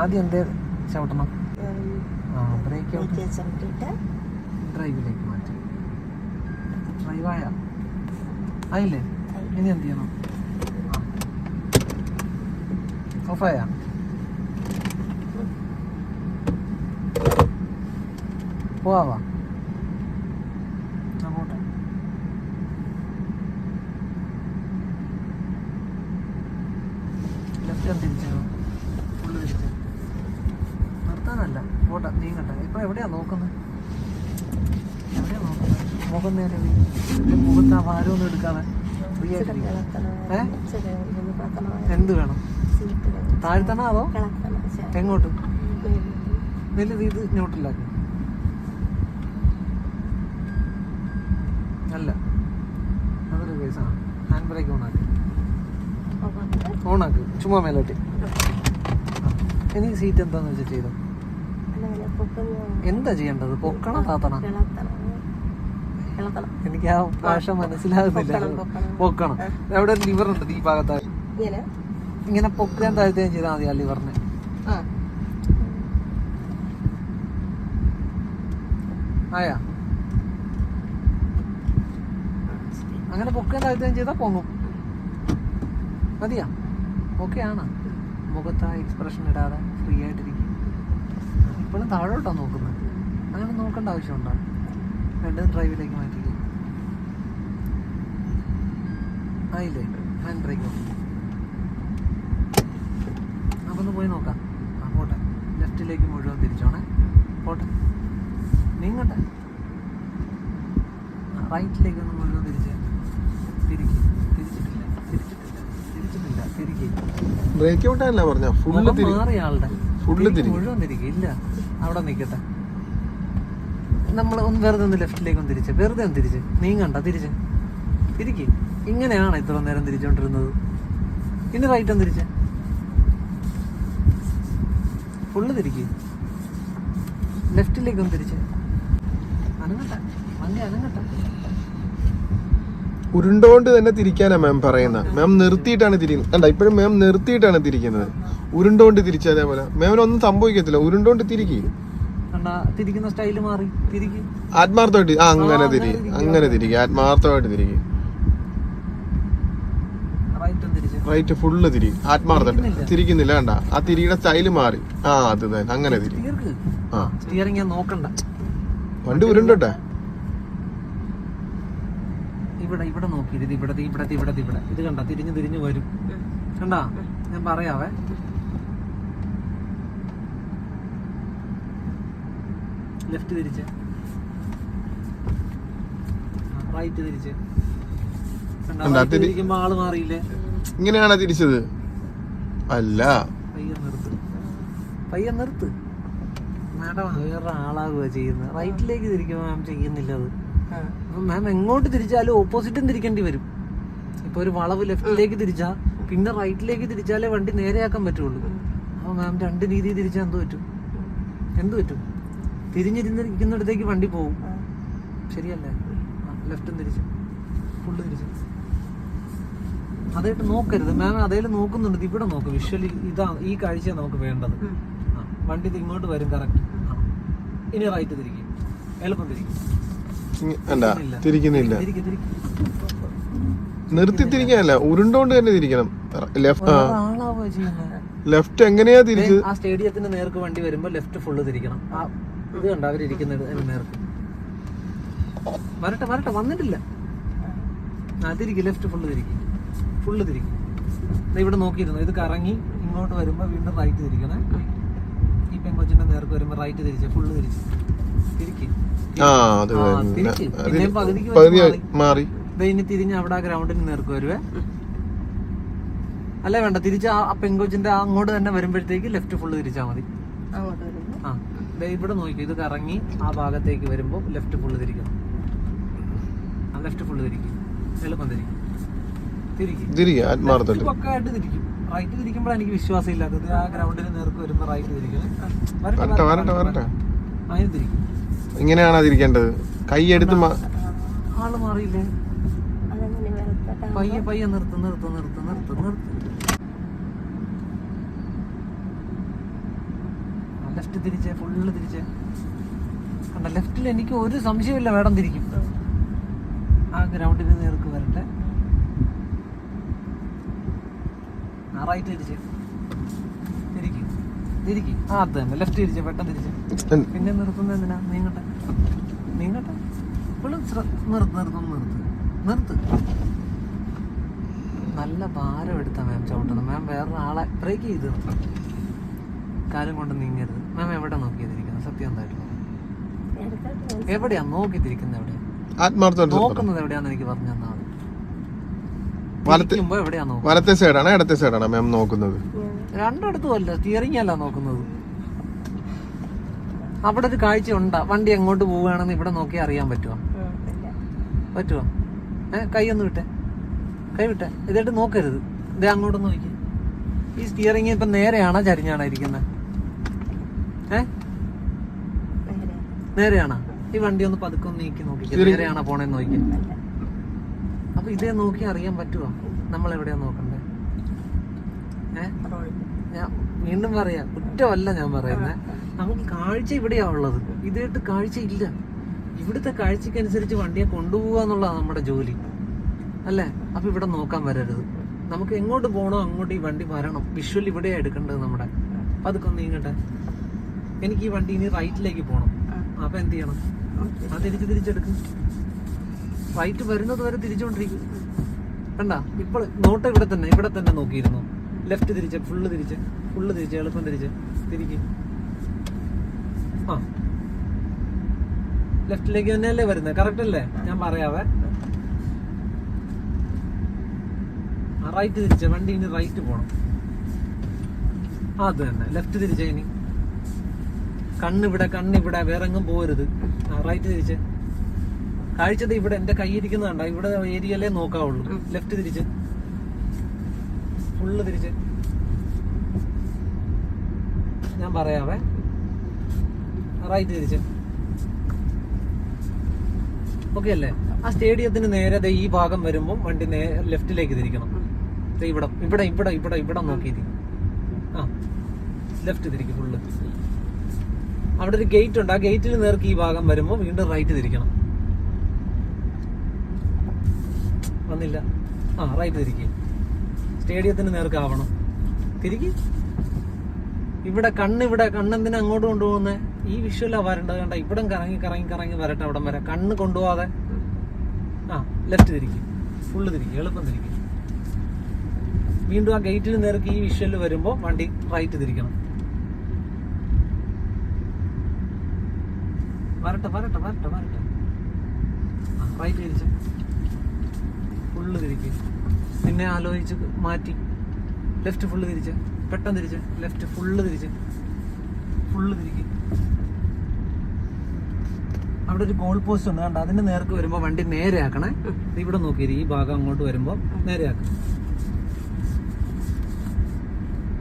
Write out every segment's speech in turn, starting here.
ആദ്യം എന്തേ ചവിട്ടണം? ആ ബ്രേക്ക് ഡ്രൈവിലേക്ക് മാറ്റി. ഡ്രൈവായ ആയില്ലേ? ഇനി എന്ത് ചെയ്യണം? ഓഫായ പോവാ അങ്ങോട്ട് ലെഫ്റ്റ് ഒന്ന് തിരിച്ചു ഫുള്ള് തിരിച്ചു നിർത്താനല്ല പോട്ടെ നീങ്ങട്ടെ ഇപ്പൊ എവിടെയാ നോക്കുന്നത് എവിടെയാ നോക്കുന്നത് മുഖം നേരെ നീ. ഇതിന്റെ ആ ഭാരമൊന്നും എടുക്കാതെ ഫ്രീ ആയിട്ടിരിക്കുക ഏ? എന്ത് വേണം? താഴ്ത്തണ അതോ എങ്ങോട്ട്? വലുത് ഇത് ന്യൂട്രലാക്കി അല്ല. അതൊരു കേസാണ് ഹാൻഡ് ബ്രേക്ക് ഓണാക്കി? ഓണാക്ക് ചുമ്മാ മേലോട്ട്. എനിക്ക് സീറ്റ് എന്താന്ന് വെച്ചാൽ ചെയ്തോ? എന്താ ചെയ്യേണ്ടത്? പൊക്കണം താത്തണം? എനിക്ക് ആ ഭാഷ മനസ്സിലാകുന്നില്ല പൊക്കണം, എവിടെ പൊക്കണം. അവിടെ ഒരു ലിവർ ഉണ്ട് ഈ ഭാഗത്ത് ഇങ്ങനെ പൊക്കാൻ താഴ്ത്തുകയും ചെയ്താൽ മതി ആ ലിവറിനെ ആയാ? അങ്ങനെ പൊക്കാൻ താഴ്ത്തുകയും ചെയ്താൽ പൊങ്ങും. മതിയാ? ഓക്കെ ആണ്. മുഖത്ത് ആ എക്സ്പ്രഷൻ ഇടാതെ ഫ്രീ ആയിട്ടിരിക്കും. ഇപ്പോഴും താഴോട്ടാ നോക്കുന്നത്. അങ്ങനെ നോക്കേണ്ട ആവശ്യമുണ്ടോ? രണ്ടും ഡ്രൈവിലേക്ക് മാറ്റിക്കും. ആയില്ലേ? ഹാൻഡ് ബ്രേക്ക് നമുക്കൊന്ന് പോയി നോക്കാം. ആ പോട്ടെ. ലെഫ്റ്റിലേക്ക് മുഴുവൻ തിരിച്ചോണേ. പോട്ടെ. നീങ്ങട്ടെ. റൈറ്റിലേക്ക് ഒന്ന് മുഴുവൻ തിരിച്ച് തിരിക്കും. തിരിച്ചിട്ടില്ല. തിരിച്ചിട്ടില്ല. തിരിച്ചിട്ടില്ല. തിരിക്കും. ബ്രേക്ക് ഔട്ടല്ല പറഞ്ഞ ഫുള്ള് മാറിയ ആളുടെ ഫുള്ള് മുഴുവൻ തിരിക്കും. ഇല്ല. അവിടെ നിൽക്കട്ടെ നമ്മൾ ഒന്ന് വെറുതെ ഒന്ന് ലെഫ്റ്റിലേക്ക് ഒന്ന് തിരിച്ച്. വെറുതെ ഒന്ന് തിരിച്ച്. നീങ്ങണ്ട തിരിച്ച്. തിരിക്ക് ഇങ്ങനെയാണ് ഇത്ര നേരം തിരിച്ചുകൊണ്ടിരുന്നത് ഇനി റൈറ്റ് ഒന്ന് തിരിച്ച്. ഫുള്ള് തിരിക്ക്. ലെഫ്റ്റിലേക്ക് ഒന്ന് തിരിച്ച്. അനങ്ങട്ടെ. വണ്ടി അനങ്ങട്ടെ. ഉരുണ്ടോണ്ട് തന്നെ തിരിക്കാനാ മാം പറയുന്നത് മാം നിർത്തിയിട്ടാണ് തിരിക്കുന്നത്. കണ്ട ഇപ്പോഴും മാം നിർത്തിയിട്ടാണ് തിരിക്കുന്നത്. ഉരുണ്ടോണ്ട് തിരിച്ച അതേപോലെ. മാമിനൊന്നും സംഭവിക്കത്തില്ല. ഉരുണ്ടോണ്ട് തിരിക്കും. തിരിക്കുന്ന സ്റ്റൈൽ മാറി. തിരിക്ക്. ആത്മാർത്ഥമായിട്ട് ആ അങ്ങനെ തിരി അങ്ങനെ അങ്ങനെ തിരികെ ആത്മാർത്ഥമായിട്ട് തിരികെ റൈറ്റ് ഫുള്ള് തിരി ആത്മാർത്ഥം. തിരിക്കുന്നില്ല. കണ്ട. ആ തിരിയുടെ സ്റ്റൈൽ മാറി. ആ അത് തന്നെ. അങ്ങനെ തിരി. ആ. സ്റ്റിയറിംഗ് ഞാൻ നോക്കണ്ട. വണ്ടി ഉരുണ്ടോട്ടെ? ഇവിടെ ഇവിടെ നോക്കി ഇത് ഇവിടെ ഇവിടെ ഇവിടെ. ഇത് കണ്ട തിരിഞ്ഞു തിരിഞ്ഞു വരും. കണ്ടാ? ഞാൻ പറയാവേ. ലെഫ്റ്റ് തിരിച്ച്. റൈറ്റ് തിരിച്ച്. തിരിക്കുമ്പോ ആൾ മാറിയില്ലേ? ഇങ്ങനെയാണോ തിരിച്ചത്? അല്ല. പയ്യെ നിർത്ത്. പയ്യെ നിർത്ത്. മാഡം വേറെ ആളാകുക ചെയ്യുന്നത്. റൈറ്റിലേക്ക് തിരിക്കുമ്പോൾ മാം ചെയ്യുന്നില്ല അത്. അപ്പം മാം എങ്ങോട്ട് തിരിച്ചാലും ഓപ്പോസിറ്റും തിരിക്കേണ്ടി വരും. ഇപ്പൊ ഒരു വളവ് ലെഫ്റ്റിലേക്ക് തിരിച്ചാ പിന്നെ റൈറ്റിലേക്ക് തിരിച്ചാലേ വണ്ടി നേരെയാക്കാൻ പറ്റുള്ളൂ. അപ്പൊ മാം രണ്ട് രീതി തിരിച്ചാൽ എന്ത് പറ്റും? എന്ത് പറ്റും? തിരിഞ്ഞിരുന്നിരിക്കുന്നിടത്തേക്ക് വണ്ടി പോകും ശരിയല്ലേ? ലെഫ്റ്റും തിരിച്ച്. ഫുള്ള് തിരിച്ച്. അതായിട്ട് നോക്കരുത്. മാം അതേൽ നോക്കുന്നുണ്ട്. ഇവിടെ നോക്ക്. വിഷ്വലി ഇതാ ഈ കാഴ്ച നമുക്ക് വേണ്ടത്. ആ, വണ്ടി ഇങ്ങോട്ട് വരും കറക്റ്റ് ഇനി റൈറ്റ് തിരിക്കും. എളുപ്പം തിരിക്കും. അല്ല തിരിക്കുന്നില്ല. തിരിക്ക്, തിരിക്ക്. നിർത്തി തിരിക്കാനല്ല. ഉരുണ്ടോണ്ട് തന്നെ തിരിക്കണം. ലെഫ്റ്റ് എങ്ങനെയാ തിരിച്ചത് ആ സ്റ്റേഡിയത്തിന്റെ നേർക്ക് വണ്ടി വരുമ്പോ ലെഫ്റ്റ് ഫുള്ള് തിരിക്കണം. ഇത് കണ്ട അവരിയ്ക്കുന്നത് നേർക്ക് വരട്ടെ വരട്ടെ വന്നിട്ടില്ല. ആ തിരിക്കും ലെഫ്റ്റ് ഫുള്ള് തിരിക്കും. ഫുള്ള് തിരിക്കും. ദേ ഇവിടെ നോക്കിയിരുന്നു. ഇത് കറങ്ങി ഇങ്ങോട്ട് വരുമ്പോൾ വീണ്ടും റൈറ്റ് തിരിക്കണേ. ഈ പെങ്കൊച്ചിന്റെ നേർക്ക് വരുമ്പോൾ റൈറ്റ് തിരിച്ച് ഫുള്ള് തിരിച്ച്. തിരിക്കും. മാറി. ദേ ഇനി തിരിഞ്ഞ് അവിടെ ആ ഗ്രൗണ്ടിന് നേർക്ക് വരുവേ. അല്ല വേണ്ട തിരിച്ച് ആ പെങ്കൊച്ചിന്റെ അങ്ങോട്ട് തന്നെ വരുമ്പോഴത്തേക്ക് ലെഫ്റ്റ് ഫുള്ള് തിരിച്ചാ മതി. അങ്ങോട്ട് വരുന്നു ആ. ഇവിടെ നോക്കി ഇത് കറങ്ങി ആ ഭാഗത്തേക്ക് വരുമ്പോൾ ലെഫ്റ്റ് ഫുള്ള് തിരിക്കണം ആ ലെഫ്റ്റ് ഫുള്ള് തിരിക്കും. എളുപ്പം തിരിക്കും. തിരിക്കും. പക്കായിട്ട് റൈറ്റ് തിരിക്കുമ്പോഴാണ് എനിക്ക് വിശ്വാസം ഇല്ലാത്തത് ആ ഗ്രൗണ്ടിന് നേർക്ക് വരുന്ന റൈറ്റ് തിരിക്കണം അതിന് തിരിക്കും. ഇങ്ങനെയാണോ തിരിക്കേണ്ടത്? കൈയെടുത്ത് ആൾ മാറിയില്ലേ? പയ്യെ പയ്യെ നിർത്ത് നിർത്ത് നിർത്ത് നിർത്ത് നിർത്ത്. ലെഫ്റ്റ് തിരിച്ച് ഫുള്ള് തിരിച്ച്. കണ്ട ലെഫ്റ്റിൽ എനിക്ക് ഒരു സംശയമില്ല വേടം തിരിക്കും. ആ ഗ്രൗണ്ടിന് നേർക്ക് വരട്ടെ. ആ റൈറ്റ് തിരിച്ച്. തിരിക്കും. തിരിക്കും. ആ അത് തന്നെ. ലെഫ്റ്റ് തിരിച്ച് പെട്ടെന്ന് തിരിച്ച്. പിന്നെ നിർത്തുന്നത് എന്തിനാ? നീങ്ങട്ടെ. നീങ്ങട്ടെ. ഇപ്പോഴും നിർത്ത് നിർത്തും നിർത്ത്. നിർത്ത്. നല്ല ഭാരം എടുത്താ മാം ചവിട്ടുന്നത് മാം വേറൊരാളെ ബ്രേക്ക് ചെയ്ത് കാലം കൊണ്ട് നീങ്ങരുത്. മാം എവിടെ നോക്കിയതിരിക്കുന്നത് സത്യം എന്തായിട്ട്. എവിടെയാ നോക്കി തിരിക്കുന്നത് എവിടെയാ. നോക്കുന്നത് എവിടെയാന്ന് എനിക്ക് പറഞ്ഞു തന്നാൽ വലത്തെ സൈഡാണ് ഇടത്തെ സൈഡാണ് മാം നോക്കുന്നത്. രണ്ടിടത്തും അല്ല സ്റ്റിയറിംഗ് അല്ല നോക്കുന്നത്. അവിടെ ഒരു കാഴ്ച ഉണ്ടാ വണ്ടി എങ്ങോട്ട് പോവുകയാണെന്ന് ഇവിടെ നോക്കി അറിയാൻ പറ്റുമോ പറ്റുമോ ഏ കൈ ഒന്ന് വിട്ടെ. കൈ വിട്ടെ. ഇതായിട്ട് നോക്കരുത്. ഇതേ അങ്ങോട്ട് നോക്കി. ഈ സ്റ്റിയറിംഗ് ഇപ്പൊ നേരെയാണോ ചരിഞ്ഞാണോ ഇരിക്കുന്നത് ഏ? നേരെയാണോ? ഈ വണ്ടി ഒന്ന് പതുക്കെ ഒന്ന് നീക്കി നോക്കി നേരെയാണോ പോണേന്ന് നോക്കി അപ്പൊ ഇതേ നോക്കി അറിയാൻ പറ്റുമോ നമ്മൾ എവിടെയാ നോക്കണ്ടേ? ഏ? ഞാൻ വീണ്ടും പറയാ. കുറ്റമല്ല ഞാൻ പറയുന്നത് നമുക്ക് കാഴ്ച ഇവിടെയാ ഉള്ളത്. ഇതായിട്ട് കാഴ്ച ഇല്ല. ഇവിടുത്തെ കാഴ്ചക്കനുസരിച്ച് വണ്ടിയെ കൊണ്ടുപോകുക എന്നുള്ളതാണ് നമ്മുടെ ജോലി. അല്ലേ? അപ്പൊ ഇവിടെ നോക്കാൻ വരരുത്. നമുക്ക് എങ്ങോട്ട് പോകണോ അങ്ങോട്ട് ഈ വണ്ടി വരണം. വിഷ്വൽ ഇവിടെയാ എടുക്കേണ്ടത് നമ്മുടെ. അപ്പൊ അതൊക്കെ ഒന്ന് നീങ്ങട്ടെ. എനിക്ക് ഈ വണ്ടി ഇനി റൈറ്റിലേക്ക് പോകണം അപ്പൊ എന്ത് ചെയ്യണം? അത് തിരിച്ച് തിരിച്ചെടുക്കും. റൈറ്റ് വരുന്നത് വരെ തിരിച്ചുകൊണ്ടിരിക്കും കണ്ട? ഇപ്പോൾ നോട്ട് ഇവിടെ തന്നെ ഇവിടെ തന്നെ നോക്കിയിരുന്നു. ലെഫ്റ്റ് തിരിച്ച് ഫുള്ള് തിരിച്ച് ഫുള്ള് തിരിച്ച് എളുപ്പം തിരിച്ച്. തിരിക്കും. ആ. ലെഫ്റ്റിലേക്ക് തന്നെയല്ലേ വരുന്നത്? കറക്റ്റ് അല്ലേ? ഞാൻ പറയാവേ. റൈറ്റ് തിരിച്ച് വണ്ടി ഇനി റൈറ്റ് പോകണം അത് തന്നെ. ലെഫ്റ്റ് തിരിച്ച ഇനി. കണ്ണിവിടെ കണ്ണിവിടെ വേറെ എങ്ങും പോരുത് റൈറ്റ് തിരിച്ച്. കാഴ്ചത് ഇവിടെ എന്റെ കൈ ഇരിക്കുന്നതാണ്ട ഇവിടെ ഏരിയയിലേ നോക്കാവുള്ളൂ. ലെഫ്റ്റ് തിരിച്ച്. ഫുള്ള് തിരിച്ച്. ഞാൻ പറയാവേ. റൈറ്റ് തിരിച്ച്. ഓക്കെ അല്ലേ? ആ സ്റ്റേഡിയത്തിന് നേരെ ഈ ഭാഗം വരുമ്പോൾ വണ്ടി നേ ലെഫ്റ്റിലേക്ക് തിരിക്കണം. ഇവിടെ ഇവിടെ ഇവിടെ ഇവിടെ ഇവിടെ നോക്കിയിരിക്കും ആ. ലെഫ്റ്റ് തിരിക്കും ഫുള്ള് അവിടെ ഒരു ഗേറ്റ് ഉണ്ട്. ആ ഗേറ്റിൽ നേർക്ക് ഈ ഭാഗം വരുമ്പോൾ വീണ്ടും റൈറ്റ് തിരിക്കണം. വന്നില്ല. ആ റൈറ്റ് തിരിക്കുക സ്റ്റേഡിയത്തിന് നേർക്കാവണം. തിരികെ ഇവിടെ കണ്ണ് ഇവിടെ കണ്ണെന്തിനാ അങ്ങോട്ട് കൊണ്ടുപോകുന്നത് ഈ വിഷ്വലാ വരേണ്ടത് കണ്ട ഇവിടെ കറങ്ങി കറങ്ങി കറങ്ങി വരട്ടെ അവിടം വരെ. കണ്ണ് കൊണ്ടുപോകാതെ ആ ലെഫ്റ്റ് തിരിക്കും. ഫുള്ള് തിരിക്കും. എളുപ്പം തിരിക്കും. വീണ്ടും ആ ഗേറ്റിൽ നേർക്ക് ഈ വിഷ്വൽ വരുമ്പോൾ വണ്ടി റൈറ്റ് തിരിക്കണം. വരട്ടെ വരട്ടെ വരട്ടെ വരട്ടെ. റൈറ്റ് തിരിച്ച് ഫുള്ള് തിരിക്ക് പിന്നെ ആലോചിച്ച് മാറ്റി. ലെഫ്റ്റ് ഫുള്ള് തിരിച്ച് പെട്ടെന്ന് തിരിച്ച് ലെഫ്റ്റ് ഫുള്ള് തിരിച്ച് ഫുള്ള് തിരിക്ക് അവിടെ ഒരു ഗോൾ പോസ്റ്റ് ഉണ്ട്. കണ്ട? അതിന്റെ നേർക്ക് വരുമ്പോൾ വണ്ടി നേരെ ആക്കണേ. ദേ ഇവിടെ നോക്കിയിരി. ഈ ഭാഗം അങ്ങോട്ട് വരുമ്പോൾ നേരെ ആക്കും.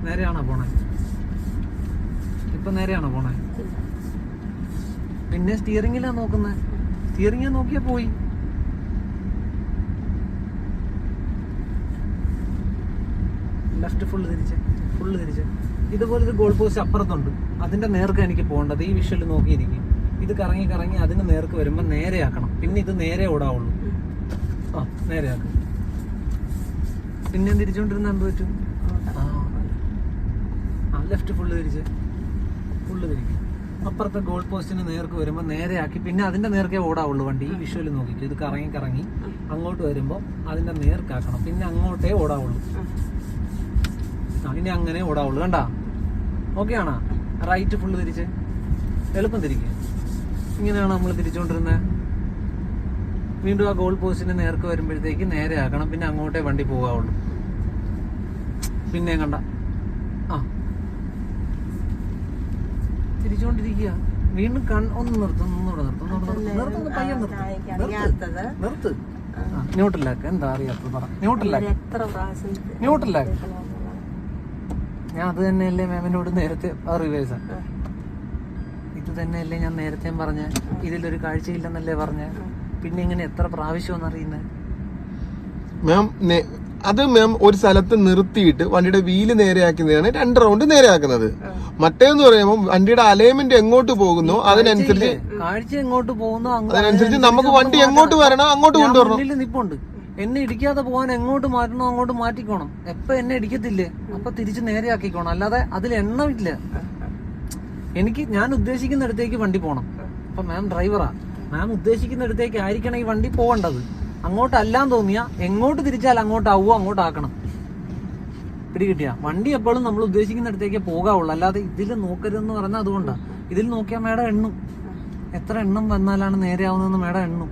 നേരെയാണോ പോണേ? ഇപ്പൊ നേരെയാണോ പോണേ? പിന്നെ സ്റ്റിയറിംഗിലാ നോക്കുന്നത് സ്റ്റിയറിംഗ് നോക്കിയാ പോയി. ലെഫ്റ്റ് ഫുള്ള് തിരിച്ച്. ഫുള്ള് തിരിച്ച്. ഇതുപോലെ ഒരു ഗോൾ പോസ്റ്റ് അപ്പുറത്തുണ്ട്. അതിന്റെ നേർക്ക് എനിക്ക് പോകേണ്ടത് ഈ വിഷ്വൽ നോക്കിയിരിക്കും. ഇത് കറങ്ങി കറങ്ങി അതിന് നേർക്ക് വരുമ്പോൾ നേരെയാക്കണം പിന്നെ ഇത് നേരെ ഓടാവുള്ളൂ. ആ നേരെ ആക്കും. പിന്നെ തിരിച്ചുകൊണ്ടിരുന്ന എന്ത് പറ്റും. ആ ലെഫ്റ്റ് ഫുള്ള് തിരിച്ച്. ഫുള്ള് തിരിക്കും. അപ്പുറത്തെ ഗോൾ പോസ്റ്റിന് നേർക്ക് വരുമ്പോൾ നേരെയാക്കി പിന്നെ അതിന്റെ നേർക്കേ ഓടാവുള്ളൂ വണ്ടി. ഈ വിഷ്വൽ നോക്കിയിട്ട് ഇത് കറങ്ങി കറങ്ങി അങ്ങോട്ട് വരുമ്പോൾ അതിന്റെ നേർക്കാക്കണം. പിന്നെ അങ്ങോട്ടേ ഓടാവുള്ളൂ. ഇനി അങ്ങനെ ഓടാവുള്ളൂ. കണ്ടാ? ഓക്കെ ആണോ? റൈറ്റ് ഫുള്ള് തിരിച്ച്. എളുപ്പം തിരിക്കുക ഇങ്ങനെയാണ് നമ്മൾ തിരിച്ചുകൊണ്ടിരുന്നത് വീണ്ടും ആ ഗോൾ പോസ്റ്റിന് നേർക്ക് വരുമ്പോഴത്തേക്ക് നേരെ ആക്കണം. പിന്നെ അങ്ങോട്ടേ വണ്ടി പോകാവുള്ളൂ പിന്നെ കണ്ട ആ തിരിച്ചുകൊണ്ടിരിക്കുക വീണ്ടും കൺ ഒന്ന് നിർത്തും ഒന്നുകൂടെ നിർത്തും നിർത്തും. നിർത്തുന്നു പയ്യെ നിർത്തും. ന്യൂട്ടിലാക്ക് നിർത്ത്. എന്താ അറിയാത്തത് പറ. ന്യൂട്ടിലാക്ക് ന്യൂട്ടിലാക്ക് ഞാൻ അത് തന്നെയല്ലേ മാമിനോട് നേരത്തെ റിവേഴ്സാ ഇത് തന്നെയല്ലേ ഞാൻ നേരത്തെ പറഞ്ഞ. ഇതിലൊരു കാഴ്ചയില്ലെന്നല്ലേ പറഞ്ഞ. പിന്നെ ഇങ്ങനെ എത്ര പ്രാവശ്യം അറിയുന്നത് മാം അത് മാം ഒരു സ്ഥലത്ത് നിർത്തിയിട്ട് വണ്ടിയുടെ വീൽ നേരെയാക്കുന്നതാണ് രണ്ട് റൗണ്ട് നേരെയാക്കുന്നത്. മറ്റേന്ന് പറയുമ്പോൾ വണ്ടിയുടെ അലൈൻമെന്റ് എങ്ങോട്ട് പോകുന്നു അതിനനുസരിച്ച്? കാഴ്ച എങ്ങോട്ട് പോകുന്നു അതിനനുസരിച്ച് നമുക്ക് വണ്ടി എങ്ങോട്ട്. വരണം അങ്ങോട്ട് കൊണ്ടുവരണം. നിപ്പുണ്ട്. എന്നെ ഇടിക്കാതെ പോകാൻ എങ്ങോട്ട് മാറ്റണോ അങ്ങോട്ട് മാറ്റിക്കോണം. എപ്പ എന്നെ ഇടിക്കത്തില്ലേ? അപ്പൊ തിരിച്ച് നേരെയാക്കിക്കോണം. അല്ലാതെ അതിൽ എണ്ണമില്ല എനിക്ക് ഞാൻ ഉദ്ദേശിക്കുന്ന ഉദ്ദേശിക്കുന്നിടത്തേക്ക് വണ്ടി പോകണം അപ്പൊ മാം ഡ്രൈവറാ മാം ഉദ്ദേശിക്കുന്നിടത്തേക്ക് ആയിരിക്കണം ഈ വണ്ടി പോകേണ്ടത്. അങ്ങോട്ടല്ലാന്ന് തോന്നിയാ എങ്ങോട്ട് തിരിച്ചാൽ അങ്ങോട്ടാവോ അങ്ങോട്ടാക്കണം. പിടികിട്ടിയ. വണ്ടി എപ്പോഴും നമ്മൾ ഉദ്ദേശിക്കുന്നിടത്തേക്ക് പോകാവുള്ളൂ. അല്ലാതെ ഇതിൽ നോക്കരുതെന്ന് പറഞ്ഞാൽ അതുകൊണ്ടാണ് ഇതിൽ നോക്കിയാൽ മേടം എണ്ണും. എത്ര എണ്ണം വന്നാലാണ് നേരെ ആവുന്നതെന്ന് മേടം എണ്ണും.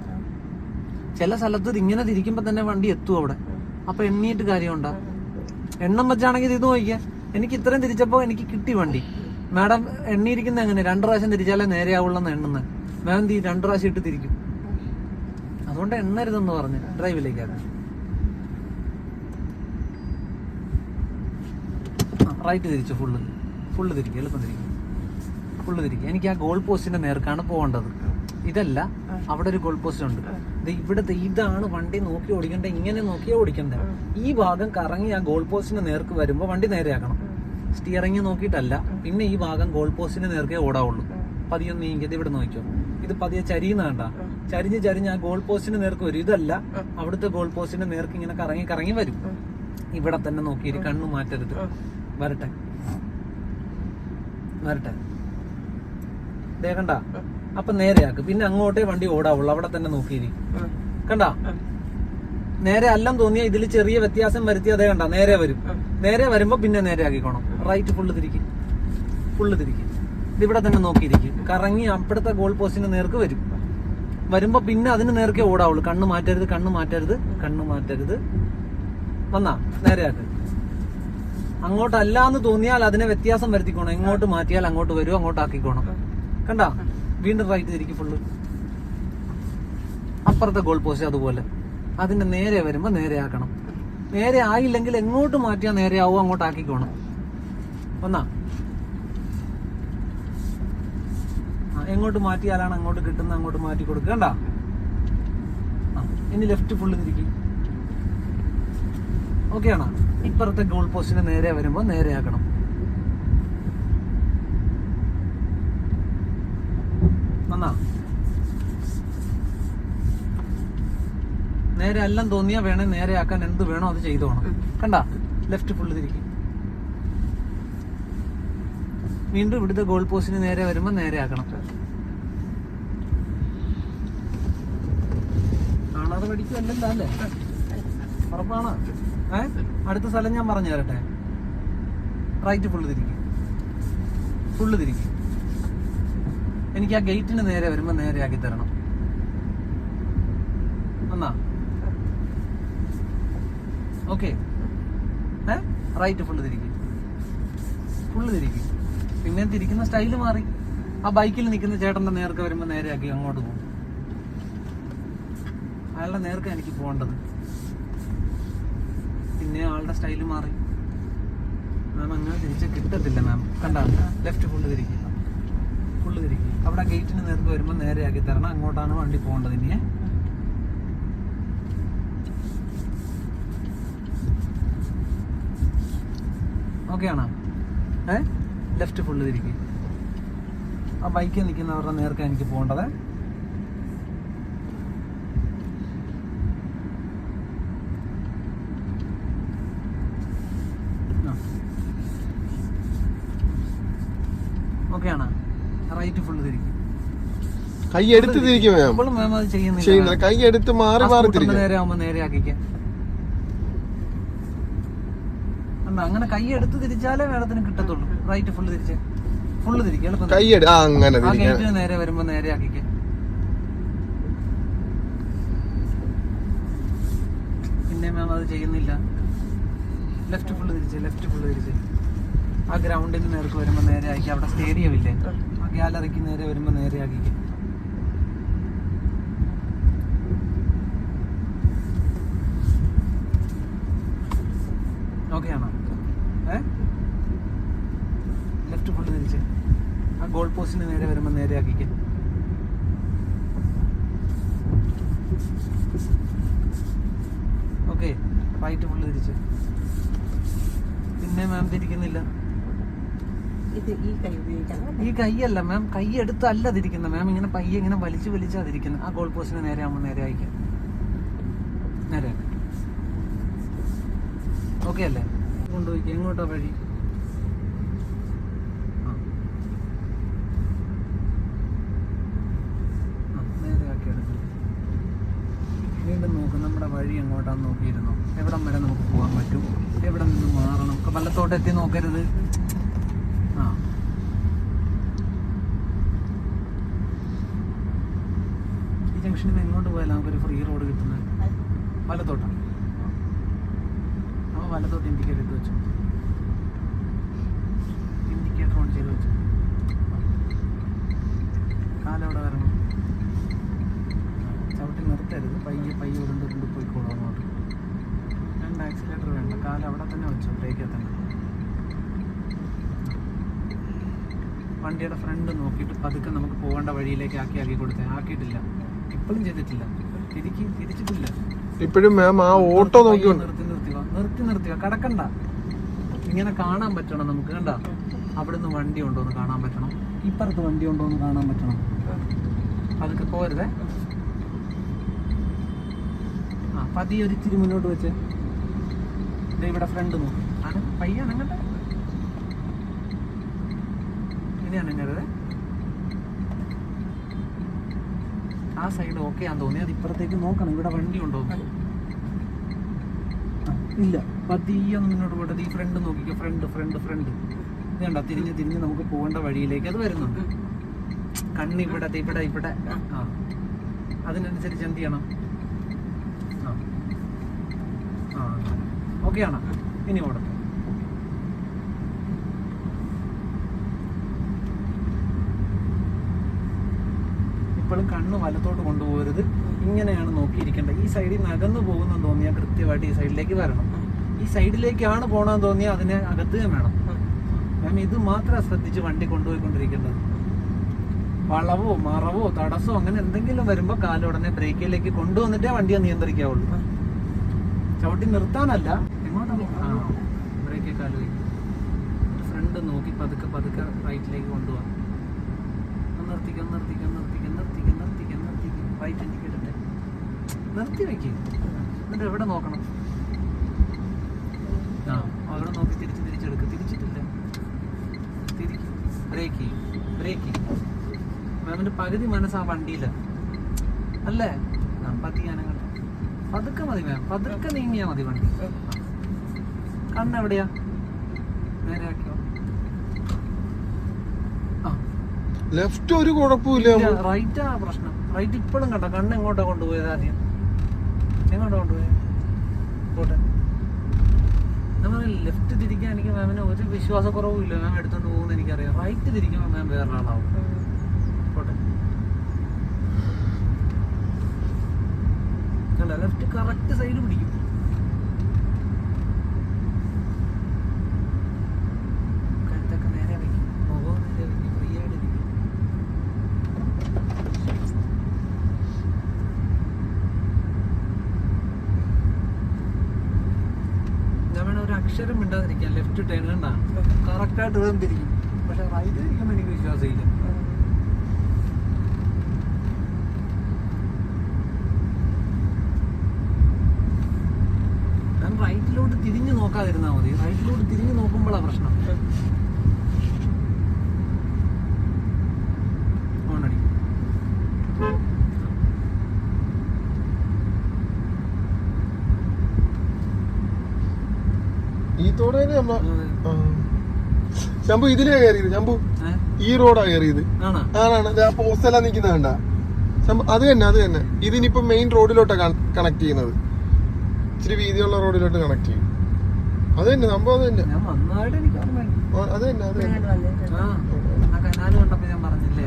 ചില സ്ഥലത്ത് ഇങ്ങനെ തിരിക്കുമ്പോൾ തന്നെ വണ്ടി എത്തും അവിടെ. അപ്പൊ എണ്ണിയിട്ട് കാര്യമുണ്ടാ. എണ്ണം വെച്ചാണെങ്കിൽ ഇത് നോക്കിയാൽ എനിക്ക് ഇത്രയും തിരിച്ചപ്പോൾ എനിക്ക് കിട്ടി വണ്ടി. മാഡം എണ്ണിയിരിക്കുന്ന എങ്ങനെ? രണ്ടു പ്രാവശ്യം തിരിച്ചാലേ നേരെ ആവുള്ളെന്ന് എണ്ണുന്നത്. മാഡം? രണ്ടു പ്രാവശ്യം ഇട്ട് തിരിക്കും. അതുകൊണ്ട് എണ്ണരുതെന്ന് പറഞ്ഞ്. ഡ്രൈവിലേക്കാണ്. റൈറ്റ് തിരിച്ചു ഫുള്ള് ഫുള്ള് തിരിക്കുക എളുപ്പം തിരിക്കുക ഫുള്ള് തിരിക്കുക എനിക്ക് ആ ഗോൾ പോസ്റ്റിന്റെ നേർക്കാണ് പോകേണ്ടത്. ഇതല്ല അവിടെ ഒരു ഗോൾ പോസ്റ്റ് ഉണ്ട്. ഇവിടുത്തെ ഇതാണ് വണ്ടി നോക്കി ഓടിക്കേണ്ടത് ഇങ്ങനെ നോക്കിയാ ഓടിക്കണ്ടേ. ഈ ഭാഗം കറങ്ങി ആ ഗോൾ പോസ്റ്റിന്റെ നേർക്ക് വരുമ്പോൾ വണ്ടി നേരെയാക്കണം. സ്റ്റിയറിംഗ് നോക്കിയിട്ടല്ല പിന്നെ ഈ ഭാഗം ഗോൾ പോസ്റ്റിന്റെ നേർക്കേ ഓടാവുള്ളൂ. പതിയെ നീങ്ങിയത് ഇവിടെ നോക്കിയോ ഇത് പതിയെ ചരിയുന്ന കണ്ട ചരിഞ്ഞ് ചരിഞ്ഞ് ആ ഗോൾ പോസ്റ്റിന് നേർക്ക് വരും. ഇതല്ല അവിടുത്തെ ഗോൾ പോസ്റ്റിന്റെ നേർക്ക് ഇങ്ങനെ കറങ്ങി കറങ്ങി വരും. ഇവിടെ തന്നെ നോക്കിയിരി കണ്ണു മാറ്റരുത്. വരട്ടെ. വരട്ടെ. ദേ കണ്ട? അപ്പൊ നേരെയാക്ക്. പിന്നെ അങ്ങോട്ടേ വണ്ടി ഓടാവുള്ളൂ അവിടെ തന്നെ നോക്കിയിരി. കണ്ട? നേരെ അല്ലം തോന്നിയ ഇതിൽ ചെറിയ വ്യത്യാസം വരുത്തി അതേ കണ്ട. നേരെ വരും. നേരെ വരുമ്പോ പിന്നെ നേരെ ആക്കിക്കോണം റൈറ്റ് ഫുള്ള് തിരിക്കും. ഫുള്ള് തിരിക്കും. ഇതിവിടെ തന്നെ നോക്കിയിരിക്കും. കറങ്ങി അപ്പുറത്തെ ഗോൾ പോസ്റ്റിന് നേർക്ക് വരും. വരുമ്പോ പിന്നെ അതിന് നേർക്കെ ഓടാവുള്ളൂ. കണ്ണ് മാറ്റരുത് കണ്ണ് മാറ്റരുത് കണ്ണ് മാറ്റരുത്. വന്നാ നേരെയാക്ക്. അങ്ങോട്ടല്ല എന്ന് തോന്നിയാൽ അതിനെ വ്യത്യാസം വരുത്തിക്കോണം. എങ്ങോട്ട് മാറ്റിയാൽ അങ്ങോട്ട് വരും അങ്ങോട്ട് ആക്കിക്കോണം. കണ്ട? വീണ്ടും റൈറ്റ് തിരിക്കും ഫുള്ള് അപ്പുറത്തെ ഗോൾ പോസ്റ്റ് അതുപോലെ. അതിന്റെ നേരെ വരുമ്പോ നേരെ ആക്കണം. നേരെ ആയില്ലെങ്കിൽ എങ്ങോട്ട് മാറ്റിയാൽ നേരെ ആവും അങ്ങോട്ട് ആക്കിക്കോണം. ഒന്നാ ആ, എങ്ങോട്ട് മാറ്റിയാലാണ് അങ്ങോട്ട് കിട്ടുന്ന അങ്ങോട്ട് മാറ്റി കൊടുക്കുക. കണ്ട? ഇനി ലെഫ്റ്റ് ഫുള്ള് തിരിക്കും. ഓക്കെ ആണോ? ഇപ്പുറത്തെ ഗോൾ പോസ്റ്റിന് നേരെ വരുമ്പോൾ നേരെ ആക്കണം. നന്നാ? നേരെ എല്ലാം തോന്നിയാ വേണേ നേരെ ആക്കാൻ എന്ത് വേണോ അത് ചെയ്തോണം. കണ്ട? ലെഫ്റ്റ് ഫുള്ള് തിരിക്കും. വീണ്ടും ഇവിടുത്തെ ഗോൾ പോസ്റ്റിന് നേരെ വരുമ്പോൾ നേരെ ആക്കണം. കാണാതെ അടുത്ത സ്ഥലം ഞാൻ പറഞ്ഞു തരട്ടെ. റൈറ്റ് ഫുള്ള് തിരിക്കും. ഫുള്ള് തിരിക്കും. എനിക്ക് ആ ഗേറ്റിന് നേരെ വരുമ്പോ നേരെ ആക്കി തരണം. എന്നാ ഓക്കെ റൈറ്റ് ഫുള്ള് തിരിക്കും. ഫുള്ള് തിരിക്കും. പിന്നെ തിരിക്കുന്ന സ്റ്റൈൽ മാറി. ആ ബൈക്കിൽ നിൽക്കുന്ന ചേട്ടന്റെ നേർക്ക് വരുമ്പോ നേരെ ആക്കി അങ്ങോട്ട് പോകും. അയാളുടെ നേർക്ക് എനിക്ക് പോകേണ്ടത്. പിന്നെ ആളുടെ സ്റ്റൈൽ മാറി. മാം അങ്ങനെ തിരിച്ചാൽ കിട്ടത്തില്ല മാം കണ്ട? ലെഫ്റ്റ് ഫുള്ള് തിരിക്കുക ഫുള്ള് തിരിക്കുക അവിടെ ഗേറ്റിന് നേർക്ക് വരുമ്പോൾ നേരെ ആക്കി തരണം. അങ്ങോട്ടാണ് വണ്ടി പോകേണ്ടത് ഇനിയേ ഓക്കെ ആണോ? ഏ? ലെഫ്റ്റ് ഫുള്ള് തിരിക്കും ആ ബൈക്കിൽ നിൽക്കുന്നവരുടെ നേർക്ക് എനിക്ക് പോകേണ്ടത്. ഓക്കെ ആണോ. റൈറ്റ് ഫുള്ള് തിരിക്കും കൈ എടുത്ത് തിരിക്കും ചെയ്യുന്നില്ല. കൈ എടുത്ത് മാറി മാറി നേരെ ആവുമ്പോൾ നേരെ ആക്കിക്കാം. അല്ല, അങ്ങനെ കൈ എടുത്ത് തിരിച്ചാലേ മേഡത്തിന് കിട്ടത്തുള്ളൂ. റൈറ്റ് ഫുള്ള് തിരിച്ച്. ഫുള്ള് തിരിക്കുക എളുപ്പം ആ അങ്ങനെ ആ തിരിക്കാൻ ഗേറ്റിന് നേരെ വരുമ്പോ നേരെ ആക്കിക്ക. പിന്നെ മാം അത് ചെയ്യുന്നില്ല. ലെഫ്റ്റ് ഫുള്ള് തിരിച്ച് ലെഫ്റ്റ് ഫുള്ള് തിരിച്ച്. ആ ഗ്രൗണ്ടിന് നേർക്ക് വരുമ്പോ നേരെ ആക്കി അവിടെ സ്റ്റേഡിയം ഇല്ലേ? ആ ഗാലറിക്ക് നേരെ വരുമ്പോ നേരെ ആക്കിക്കാം ഓക്കെ ആണോ ഏ ലെഫ്റ്റ് ഫുള്ള് തിരിച്ച് ആ ഗോൾ പോസ്റ്റിന് നേരെ വരുമ്പോൾ നേരെ ആക്കിക്കാം ഓക്കെ റൈറ്റ് ഫുള്ള് തിരിച്ച് പിന്നെ മാം തിരിക്കുന്നില്ല ഇത് ഈ കൈ ഉപയോഗിക്കണം അല്ലേ? ഈ കൈയല്ല മാം കൈ എടുത്തല്ല തിരിക്കുന്നത് മാം ഇങ്ങനെ പയ്യെ ഇങ്ങനെ വലിച്ചു വലിച്ചാ തിരിക്കുന്നത് ആ ഗോൾ പോസ്റ്റിന് നേരെ ആകുമ്പോൾ നേരെ അയക്കാം. നേരെ ഓക്കെ അല്ലേ? കൊണ്ടുപോയി എങ്ങോട്ടാ വഴി? വീണ്ടും നമ്മുടെ വഴി എങ്ങോട്ടാന്ന് നോക്കിയിരുന്നു? എവിടം വരെ നമുക്ക് പോകാൻ പറ്റും? എവിടെ നിന്ന് മാറണം? വല്ലത്തോട്ട് എത്തി നോക്കരുത് ആ ഈ ജംഗ്ഷനിൽ നിന്ന് എങ്ങോട്ട് പോയാലും നമുക്കൊരു ഫ്രീ റോഡ് കിട്ടുന്നത്? വലത്തോട്ടാണ്. അപ്പോൾ വലത്തോട്ട് ഇൻഡിക്കേറ്റർ ഇട്ട് വെച്ചു. ഇൻഡിക്കേറ്റർ ഓൺ ചെയ്ത് വെച്ചു. കാലവിടെ വരണം? ചവിട്ടി നിർത്തരുത്. പയ്യെ പയ്യെ ഉരുണ്ട് ഉരുണ്ട് പോയിക്കോളൂ അങ്ങോട്ട്. രണ്ട് ആക്സിലേറ്റർ വേണ്ട. കാൽ അവിടെ തന്നെ വെച്ചു. ബ്രേക്കിൽ തന്നെ. വണ്ടിയുടെ ഫ്രണ്ട് നോക്കിയിട്ട് പതുക്കെ നമുക്ക് പോകേണ്ട വഴിയിലേക്ക് ആക്കി ആക്കി കൊടുത്തേ. ആക്കിയിട്ടില്ല. ഇപ്പോഴും ചെയ്തിട്ടില്ല. തിരിക്ക് തിരിച്ചിട്ടില്ല. ഇപ്പോഴും മാം ആ ഓട്ടോ നോക്കി നിർത്തി നിർത്തി വാ. നിർത്തി നിർത്തി കടക്കണ്ട. ഇങ്ങനെ കാണാൻ പറ്റണം നമുക്ക് കണ്ട? അവിടുന്ന് വണ്ടി ഉണ്ടോ എന്ന് കാണാൻ പറ്റണം. ഇപ്പുറത്ത് വണ്ടി ഉണ്ടോ എന്ന് കാണാൻ പറ്റണം. അതൊക്കെ പോരുതേ ആ പതിയെ ഒരു ഇച്ചിരി മുന്നോട്ട് വെച്ച്. ഇവിടെ ഫ്രണ്ട് നോക്കും. ആണ് പയ്യാണ് അനങ്ങട്ടെ ഇനിയാണ് അനങ്ങരുത് ആ സൈഡ് ഓക്കെ ആണെന്ന് തോന്നി. അത് ഇപ്പുറത്തേക്ക് നോക്കണം. ഇവിടെ വണ്ടി ഉണ്ടോ ഇല്ല. പതിയെ ഒന്ന് മുന്നോട്ട് പോട്ടെ. ഈ ഫ്രണ്ട് നോക്കിക്കോ. ഫ്രണ്ട് ഫ്രണ്ട് ഫ്രണ്ട് ഇത് തിരിഞ്ഞ് തിരിഞ്ഞ് നമുക്ക് പോകേണ്ട വഴിയിലേക്ക് അത് വരുന്നുണ്ട്. കണ്ണ് ഇവിടെ ഇവിടെ ഇവിടെ. ആ. അതിനനുസരിച്ച് എന്ത് ചെയ്യണം? ആ. ആ. ഓക്കെ ആണോ? ഇനി ഓടട്ടെ ഇപ്പോഴും കണ്ണ് വലത്തോട്ട് കൊണ്ടുപോകരുത്. ഇങ്ങനെയാണ് നോക്കിയിരിക്കേണ്ടത്. ഈ സൈഡിൽ നിന്ന് അകന്നു പോകുന്നെന്ന് തോന്നിയാൽ കൃത്യമായിട്ട് ഈ സൈഡിലേക്ക് വരണം. ഈ സൈഡിലേക്കാണ് പോകണമെന്ന് തോന്നിയാൽ അതിനെ അകത്തുകയും വേണം. മാം ഇത് മാത്രം ശ്രദ്ധിച്ച് വണ്ടി കൊണ്ടുപോയിക്കൊണ്ടിരിക്കേണ്ടത്. വളവോ മറവോ തടസ്സോ അങ്ങനെ എന്തെങ്കിലും വരുമ്പോൾ കാലുടനെ ബ്രേക്കിലേക്ക് കൊണ്ടുവന്നിട്ടേ വണ്ടിയെ നിയന്ത്രിക്കാവുള്ളൂ. ചവിട്ടി നിർത്താനല്ല. ഫ്രണ്ട് നോക്കി പതുക്കെ പതുക്കെ റൈറ്റിലേക്ക് കൊണ്ടുപോകാം നിർത്തിക്കാം നിർത്തിക്കാം നിർത്തിക്ക. റൈറ്റ് ഇൻഡിക്കേറ്റർ നിർത്തി വെക്ക്. എന്നിട്ട് എവിടെ നോക്കണം? ആ അവിടെ നോക്കി തിരിച്ച് തിരിച്ചെടുക്കുക തിരിച്ചിട്ടില്ല. തിരിക്ക് ബ്രേക്ക് ബ്രേക്ക് മാമിന്റെ പകുതി മനസ്സ് ആ വണ്ടിയിലാണ് അല്ലേ? ആ പതിയാനങ്ങൾ പതുക്കെ മതി മാം പതുക്കെ നീങ്ങിയാ മതി വണ്ടി. കണ്ണെവിടെയാ? നേരെ ആക്കിയോ ആ ലെഫ്റ്റ് ഒരു കുഴപ്പമില്ല റൈറ്റാ പ്രശ്നം. റൈറ്റ് ഇപ്പോഴും കണ്ട. കണ്ണ് എങ്ങോട്ടാ കൊണ്ടുപോയത് ആദ്യം? എങ്ങോട്ടാ കൊണ്ടുപോയത്? പോട്ടെ നമ്മൾ ലെഫ്റ്റ് തിരിക്കാൻ എനിക്ക് മാമിന് ഒരു വിശ്വാസക്കുറവും ഇല്ല. മാം എടുത്തോണ്ട് പോകുന്ന എനിക്കറിയാം. റൈറ്റ് തിരിക്കുമ്പോൾ മാം വേറൊരാളാവും. പോട്ടെ കണ്ട? ലെഫ്റ്റ് കറക്റ്റ് സൈഡ് പിടിക്കും കഴുത്തൊക്കെ നേരെ വയ്ക്കും മുഖവും നേരെ വയ്ക്കും ഫ്രീ ആയിട്ട് ഇരിക്കും ഞാൻ വേണേ ഒരു അക്ഷരം മിണ്ടാതിരിക്കാൻ ലെഫ്റ്റ് ടേൺ കണ്ട കറക്റ്റായിട്ട് ഇതും തിരിക്കും പക്ഷെ റൈറ്റ് തിരിക്കുമ്പോൾ എനിക്ക് വിശ്വാസമില്ല. ഞാൻ റൈറ്റിലോട്ട് തിരിഞ്ഞു നോക്കാതിരുന്നാൽ മതി. റൈറ്റിലോട്ട് തിരിഞ്ഞു നോക്കുമ്പോഴാണ് പ്രശ്നം. ഈ തോടെ നമ്മ ആ. ശംഭു ഇതിലേ കയറിയത് ശംഭു ഈ റോഡാ കയറിയത് ആണോ? ആണാണ്. ദേ ആ പോസ്റ്റെല്ലാം നിൽക്കുന്ന കണ്ട. അത് തന്നെ അത് തന്നെ. ഇതിനിപ്പോ മെയിൻ റോഡിലോട്ടാ കണക്ട് ചെയ്യുന്നത്. ഇച്ചിരി വീതിയുള്ള റോഡിലോട്ട് കണക്ട് ചെയ്യും. അത് തന്നെ സംഭവം അത് തന്നെ. അത് തന്നെ അത് തന്നെ. ആ ആ കനാല് ഞാൻ പറഞ്ഞില്ലേ?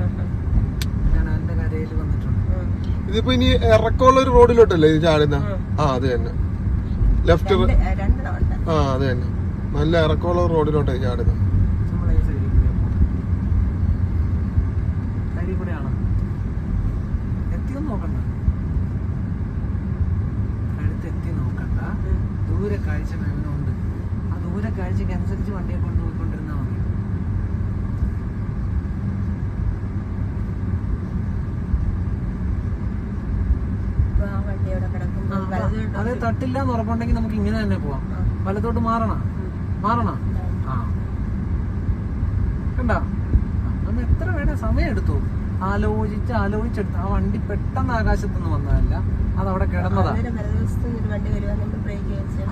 കനാലിന്റെ കരയിൽ വന്നിട്ടുണ്ട്. ഇതിപ്പോ ഇനി ഇറക്കമുള്ള ഒരു റോഡിലോട്ടല്ലേ ഇത് ചാടുന്ന? ആ. അത് തന്നെ. ലെഫ്റ്റ് ആ അത് തന്നെ. നല്ല ഇറക്കമുള്ള റോഡിലോട്ട് ചാടുന്നു. അതെ കാഴ്ച ആ തട്ടില്ല എന്ന് ഉറപ്പുണ്ടെങ്കിൽ നമുക്ക് ഇങ്ങനെ തന്നെ പോവാം. വലത്തോട്ട് മാറണം. മാറണ. ആ. കണ്ട? നമ്മൾ എത്ര വേണേ സമയം എടുത്തു? ആലോചിച്ച് ആലോചിച്ചെടുത്ത്. ആ വണ്ടി പെട്ടെന്ന് ആകാശത്തുനിന്ന് വന്നതല്ല അത് അവിടെ കിടന്നതാ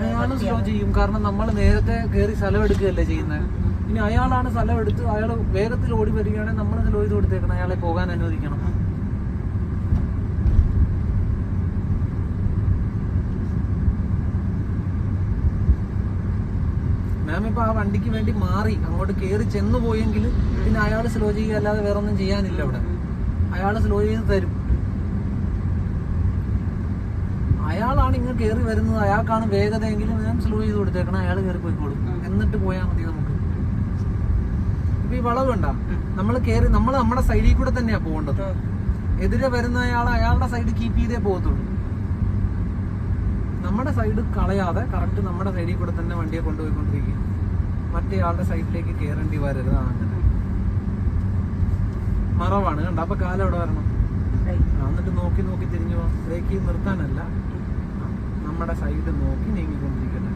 അയാൾ സ്ലോ ചെയ്യും. കാരണം നമ്മൾ നേരത്തെ കയറി സ്ഥലം എടുക്കുകയല്ലേ ചെയ്യുന്നത് ഇനി അയാളാണ് സ്ഥലം എടുത്ത് അയാൾ വേഗത്തിൽ ഓടി വരികയാണെങ്കിൽ നമ്മൾ സ്ലോ ചെയ്ത് കൊടുത്തേക്കണം. അയാളെ പോകാൻ അനുവദിക്കണം. മാം ഇപ്പൊ ആ വണ്ടിക്ക് വേണ്ടി മാറി അങ്ങോട്ട് കയറി ചെന്ന് പോയെങ്കിൽ പിന്നെ അയാൾ സ്ലോ ചെയ്യുക അല്ലാതെ വേറെ ഒന്നും ചെയ്യാനില്ല അവിടെ. അയാൾ സ്ലോ ചെയ്ത് തരും. അയാളാണ് ഇങ്ങനെ കയറി വരുന്നത്. അയാൾക്കാണ് വേഗതയെങ്കിലും ഞാൻ സ്ലോ ചെയ്ത് കൊടുത്തേക്കണം അയാൾ കയറി പോയിക്കോളും. എന്നിട്ട് പോയാൽ മതി നമുക്ക്. ഇപ്പൊ ഈ വളവ് കണ്ട? നമ്മൾ കയറി നമ്മൾ നമ്മുടെ സൈഡിൽ കൂടെ തന്നെയാ പോകേണ്ടത്. എതിരെ വരുന്ന അയാൾ അയാളുടെ സൈഡ് കീപ്പ് ചെയ്തേ പോകത്തുള്ളൂ. നമ്മുടെ സൈഡ് കളയാതെ കറക്റ്റ് നമ്മുടെ സൈഡിൽ കൂടെ തന്നെ വണ്ടിയെ കൊണ്ടുപോയിക്കൊണ്ടിരിക്കും മറ്റേ ആളുടെ സൈഡിലേക്ക് കയറേണ്ടി വരരുത് അങ്ങനെ മറവാണ്. കണ്ട? അപ്പൊ കാലം എവിടെ വരണം? എന്നിട്ട് നോക്കി നോക്കി തിരിഞ്ഞു പോകാം ബ്രേക്ക് നിർത്താനല്ല. നമ്മുടെ സൈഡ് നോക്കി നീങ്ങിക്കൊണ്ടിരിക്കട്ടെ.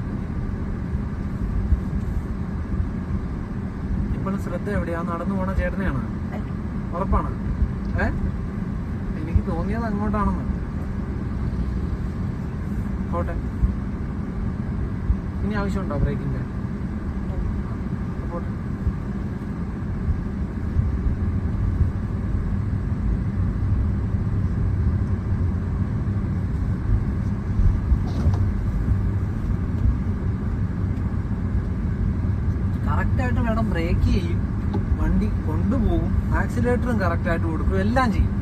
ഇപ്പോഴും ശ്രദ്ധ എവിടെയാ? നടന്നു പോണ ചേട്ടനെയാണ്? ഉറപ്പാണ്? എനിക്ക് തോന്നിയത് അങ്ങോട്ടാണെന്ന്. പോട്ടെ. ഇനി ആവശ്യമുണ്ടോ ബ്രേക്കിന്റെ പോട്ടെ കറക്റ്റായിട്ട് വേണം ബ്രേക്ക് ചെയ്യും വണ്ടി കൊണ്ടുപോകും ആക്സിലേറ്ററും കറക്റ്റായിട്ട് കൊടുക്കും എല്ലാം ചെയ്യും.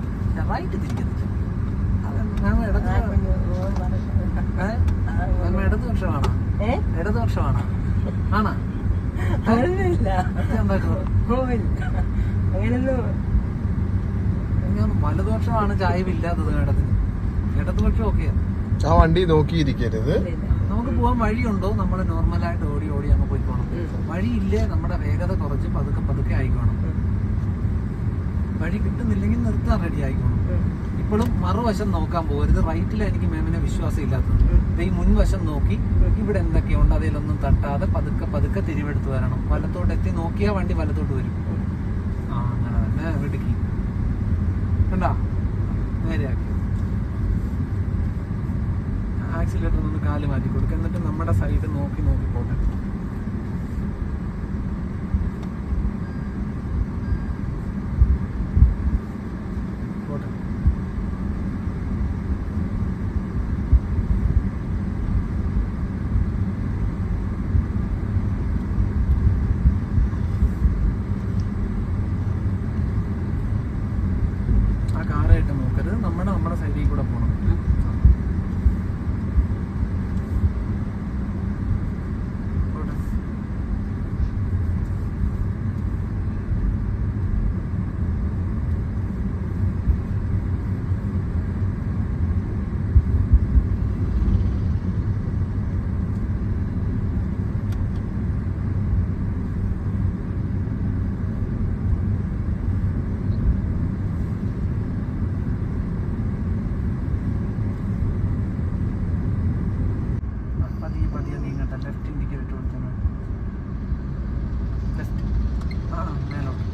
റൈറ്റ് തിരിക്കുന്നില്ല ഇടത് ഇടതുപക്ഷമാണോ ഇടതുപക്ഷമാണോ ആണോ? ഞാൻ വലതുപക്ഷമാണ് ചായവില്ലാത്തത് ഇടത്തിന് ഇടതുപക്ഷം ഓക്കെയാണ് ആ വണ്ടി നോക്കിയിരിക്കരുത്. നമുക്ക് പോകാൻ വഴിയുണ്ടോ? നമ്മൾ നോർമലായിട്ട് ഓടി ഓടി അങ്ങ് പോയിക്കോണം വഴിയില്ലേ നമ്മുടെ വേഗത കുറച്ച് പതുക്കെ പതുക്കെ ആയിക്കോണം. വഴി കിട്ടുന്നില്ലെങ്കിൽ നിർത്താൻ റെഡി ആയിക്കോണം. ഇപ്പോഴും മറുവശം നോക്കാൻ പോകരുത്. റൈറ്റിൽ എനിക്ക് മേമിനെ വിശ്വാസം ഇല്ലാത്തത്. അപ്പൊ ഈ മുൻവശം നോക്കി. ഇവിടെ എന്തൊക്കെയുണ്ട്? അതിലൊന്നും തട്ടാതെ പതുക്കെ പതുക്കെ തിരിവെടുത്ത് വരണം. വലത്തോട്ട് എത്തി നോക്കിയാൽ വണ്ടി വലത്തോട്ട് വരും. ആ അങ്ങനെ തന്നെ ഇടുക്കി. കണ്ടാ? നേരെയാക്കി. ആക്സിലേറ്റർ ഒന്ന് കാൽ മാറ്റി കൊടുക്കുക എന്നിട്ട് നമ്മുടെ സൈഡ് നോക്കി നോക്കി പോട്ടെ പോട്ടെ ആ കാറായിട്ട് നോക്കരുത് നമ്മുടെ നമ്മുടെ സൈഡിൽ കൂടെ പോകണം പോട്ടെ ആ, പതിയെ പതിയെ നീങ്ങട്ടെ ലെഫ്റ്റ് ഇൻഡിക്കേറ്റർ കൊടുക്കണം ലെഫ്റ്റ് ആ മേലോട്ട്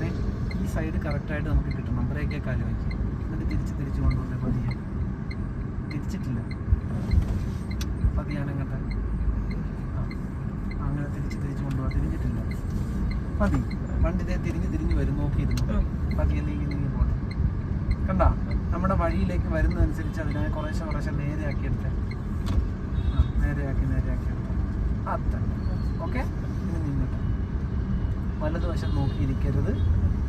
ദേ, ഈ സൈഡ് കറക്റ്റായിട്ട് നമുക്ക് കിട്ടണം ബ്രേക്കേ കാൽ വയ്ക്കും എന്നിട്ട് തിരിച്ച് തിരിച്ച് കൊണ്ടുവന്നേ പതിയെ തിരിച്ചിട്ടില്ല പതിയെ അനങ്ങട്ടെ ആ, അങ്ങനെ തിരിച്ച് തിരിച്ച് കൊണ്ടുപോകാം തിരിഞ്ഞിട്ടില്ല മതി വണ്ടി ദേ തിരിഞ്ഞ് തിരിഞ്ഞ് വരും നോക്കിയിരുന്നു പതിയെ നീങ്ങി നീങ്ങി പോട്ടെ കണ്ട? നമ്മുടെ വഴിയിലേക്ക് വരുന്നതനുസരിച്ച് അതിനെ കുറേശ്ശെ കുറേശ്ശെ നേരെയാക്കി എടുത്തേ. ആ, നേരെയാക്കി നേരെയാക്കി എടുത്തേ. അത്ര. ഓക്കെ? ഇനി നിന്നിട്ട്. വലതുവശം നോക്കിയിരിക്കരുത്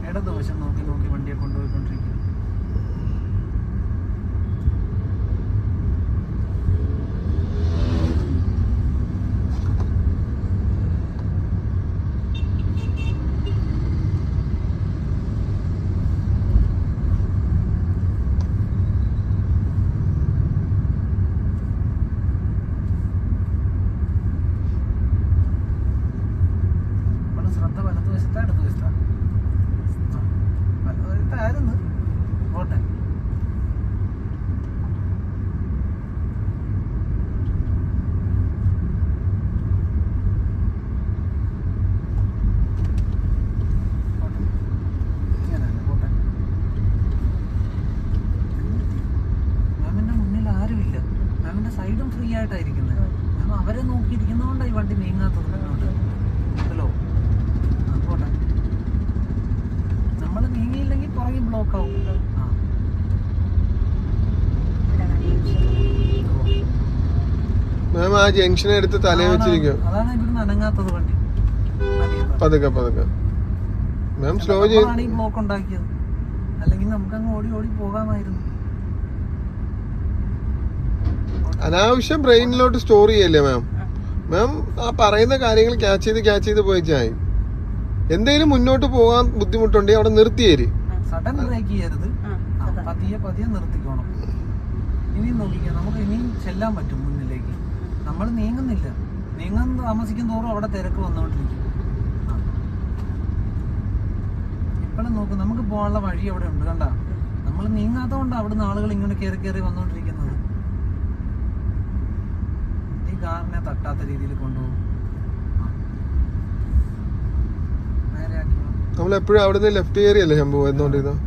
ഇടതുവശം നോക്കി നോക്കി വണ്ടിയെ കൊണ്ടുപോയിക്കൊണ്ടിരിക്കുക നമ്മുടെ ശ്രദ്ധ വലതുവശത്താ ഇടതുവശത്താ ആ, വലതുവശത്തായിരുന്നു പുറകെ ബ്ലോക്ക് ആവും ആ ഇവിടെയാണ് അന്വേഷിച്ചത്. ജംഗ്ഷനെ എടുത്ത് തലേ അതാണ് വെച്ചിരിക്കും. പതുക്കെ പതുക്കെ. മാം സ്ലോ ഈ ബ്ലോക്ക് ഉണ്ടാക്കിയത്. അല്ലെങ്കിൽ നമുക്ക് അങ്ങ് ഓടി ഓടി പോകാമായിരുന്നു. അനാവശ്യം ബ്രെയിനിലോട്ട് സ്റ്റോർ ചെയ്യല്ലേ മാം മാം ആ പറയുന്ന കാര്യങ്ങൾ ക്യാച്ച് ചെയ്ത് ക്യാച്ച് ചെയ്ത് പോയിച്ചായി എന്തെങ്കിലും മുന്നോട്ട് പോകാൻ ബുദ്ധിമുട്ടുണ്ടെങ്കിൽ അവിടെ നിർത്തിയേര് സഡൻ ബ്രേക്ക് ചെയ്യരുത്. പതിയെ പതിയെ നിർത്തിക്കോണം. ഇനിയും നോക്കിക്കാം നമുക്ക് ഇനിയും ചെല്ലാൻ പറ്റും നമ്മൾ നീങ്ങുന്നില്ല. നീങ്ങാൻ താമസിക്കും തോറും അവിടെ തിരക്ക് വന്നുകൊണ്ടിരിക്കും. ഇപ്പോഴും നോക്ക് നമുക്ക് പോകാനുള്ള വഴി അവിടെ ഉണ്ട് കണ്ട? നമ്മൾ നീങ്ങാത്തതുകൊണ്ട് അവിടുന്ന് ആളുകൾ ഇങ്ങനെ കയറി കയറി വന്നുകൊണ്ടിരിക്കുന്നത്. ഈ കാറിനെ തട്ടാത്ത രീതിയിൽ കൊണ്ടുപോകും. നമ്മൾ എപ്പോഴും അവിടുന്ന് ലെഫ്റ്റ് കയറിയല്ലേ ശംഭു എന്നോണ്ടിരുന്നത്